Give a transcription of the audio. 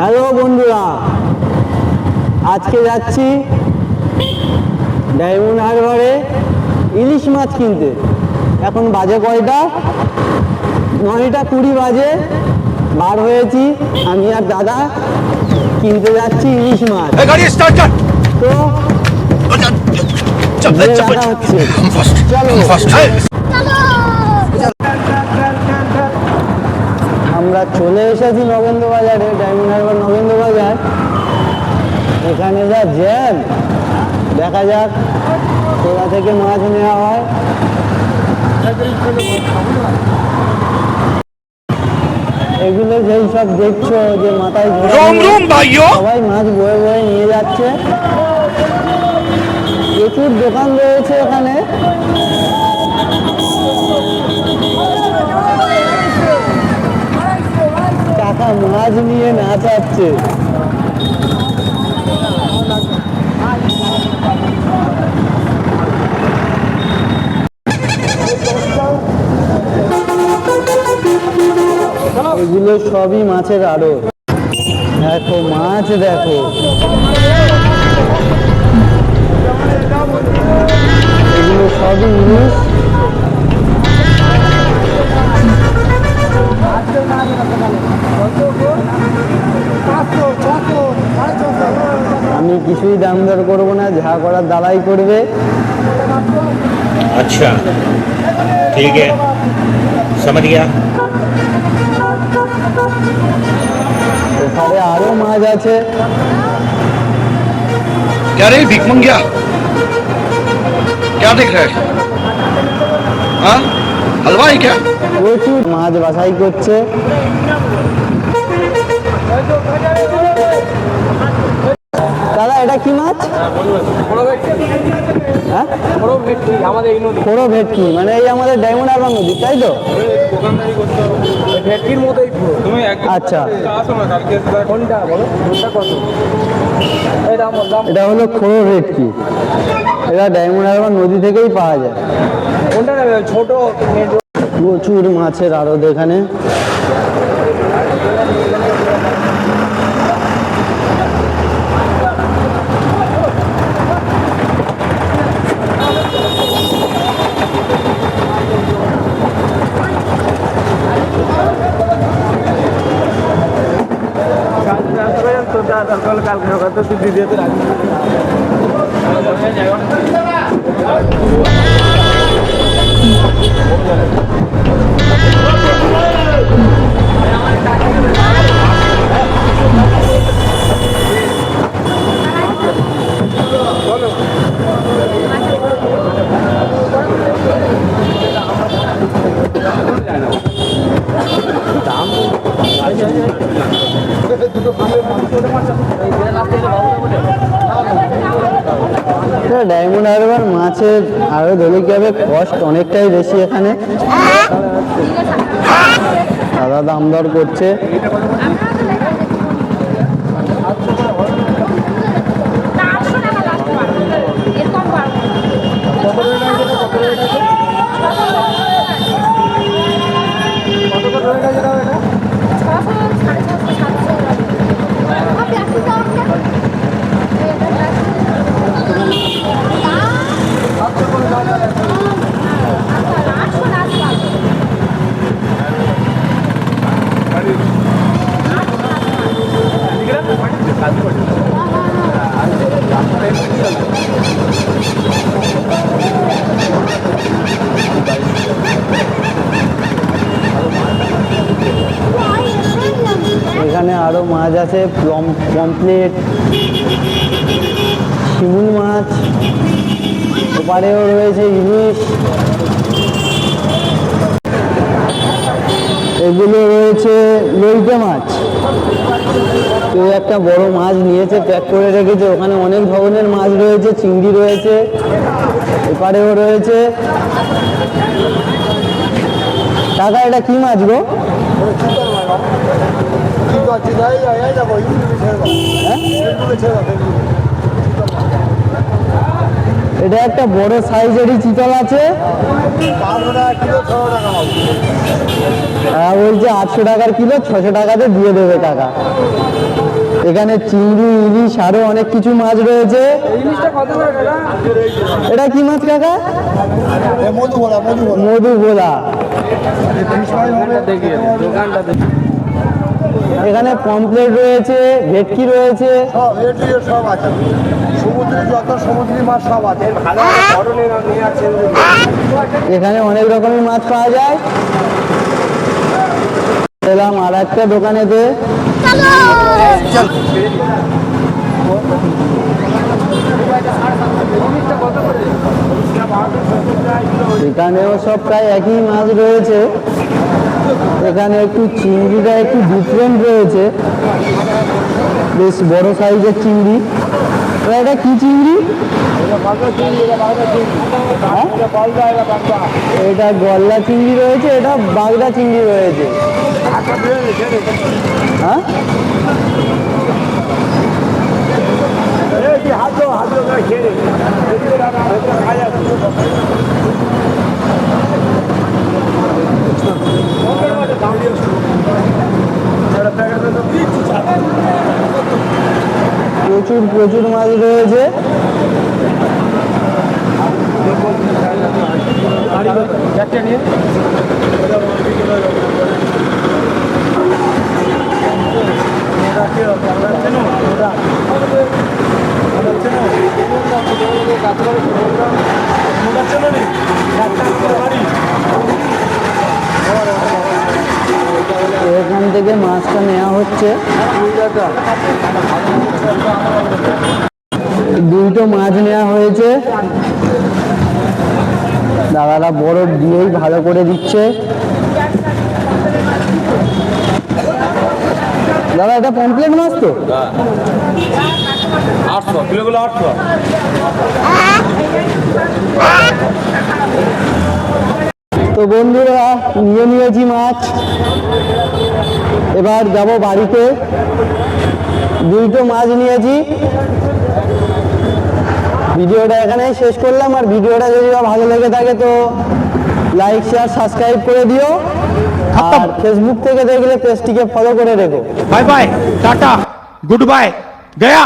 Hello বন্ধুরা আজকে যাচ্ছি ডায়মন্ড হারবারে ইলিশ মাছ কিনতে। এখন বাজে কয়টা? নয়টা কুড়ি বাজে বার হয়েছি আমি আর দাদা কিনতে যাচ্ছি ইলিশ মাছ। তো চলো আমরা চলে এসেছি নগেন্দ্র বাজারে ডায়মন্ড হারবার নগেন্দ্র বাজার এখানে যা জ্যাম দেখা যাক তোলা থেকে মাছ নেওয়া হয়। এগুলো যেই সব দেখছ যে মাথায় সবাই মাছ বয়ে বয়ে নিয়ে যাচ্ছে। প্রচুর দোকান রয়েছে এখানে। মাছ নিয়ে নাচাচ্ছে। এগুলো সবই মাছের আড়ো দেখো মাছ দেখো। এগুলো সবই ইলিশ করবো না যা করার দালাই করবে अच्छा ठीक है समझ गया ওখানে আরো মাছ আছে क्या रे भीख मंगिया क्या देख रहा है हाँ हलवाई क्या প্রচুর মাছ বাছাই করছে দাদা এটা কি মাছ? হ্যাঁ? নদী খোড়ো ভেটকি মানে এই আমাদের ডায়মন্ড নদী, তাই তো? ভেটকির মতোই আচ্ছা। এটা হলো খোড়ো ভেটকি এটা ডায়মন্ড নদী থেকেই পাওয়া যায়। কোনটা ছোট প্রচুর মাছের আড়ত এখানে। đi đi tới đây Hãy subscribe cho kênh Ghiền Mì Gõ Để không bỏ lỡ những video hấp dẫn Diamond Harbour মাছের আরও ধরে কি হবে কস্ট অনেকটাই বেশি এখানে। দাদা দাম দর করছে। এখানে আরও মাছ আছে পমপ্লেট শিমুল মাছ ওপারেও রয়েছে ইলিশ। এগুলো রয়েছে লইটে মাছ। কেউ একটা বড় মাছ নিয়েছে প্যাক করে রেখেছে। ওখানে অনেক ধরনের মাছ রয়েছে চিংড়ি রয়েছে এপারেও রয়েছে। টাকা এটা কি মাছ গো? এটা একটা বড় সাইজেরই চিতল আছে। হ্যাঁ বলছে আটশো টাকার কিলো ছশো টাকাতে দিয়ে দেবে টাকা। এখানে চিংড়ি, ইলিশ, আরও অনেক কিছু মাছ রয়েছে। কাকা এটা কি মাছ কাকা? মধু গোলা এখানে পমপ্লেট রয়েছে, ভেটকি রয়েছে। সমুদ্রে যত সমুদ্রি মাছ সব আছে এখানে অনেক রকমের মাছ পাওয়া যায়। এলাম আর একটা দোকানেতে। এখানেও সব প্রায় একই মাছ রয়েছে। এখানে একটু চিংড়িটা একটু ডিফারেন্ট রয়েছে। বেশ বড় সাইজের চিংড়ি। এটা কি চিংড়ি? হ্যাঁ? এটা গলদা চিংড়ি রয়েছে, এটা বাগদা চিংড়ি রয়েছে। হ্যাঁ? দাও হাত খেয়ে প্রচুর প্রচুর মাছ রয়েছে। চারটে নিয়ে এখান থেকে মাছটা নেওয়া হচ্ছে। দুটো মাছ নেওয়া হয়েছে। দাদারা বরফ দিয়েই ভালো করে দিচ্ছে। দাদা এটা পমপ্লেট মাছ তো? আটশো কিলোগুলো আটশো। বন্ধুরা নিয়ে নিয়েছি মাছ। এবার যাব বাড়িতে। দুইটো মাছ নিয়েছি। ভিডিওটা এখানেই শেষ করলাম। আর ভিডিওটা যদি ভালো লেগে থাকে তো লাইক শেয়ার সাবস্ক্রাইব করে দিও। আর ফেসবুক থেকে দেখলে পেজটিকে ফলো করে রেখো। Bye bye tata goodbye Gaya.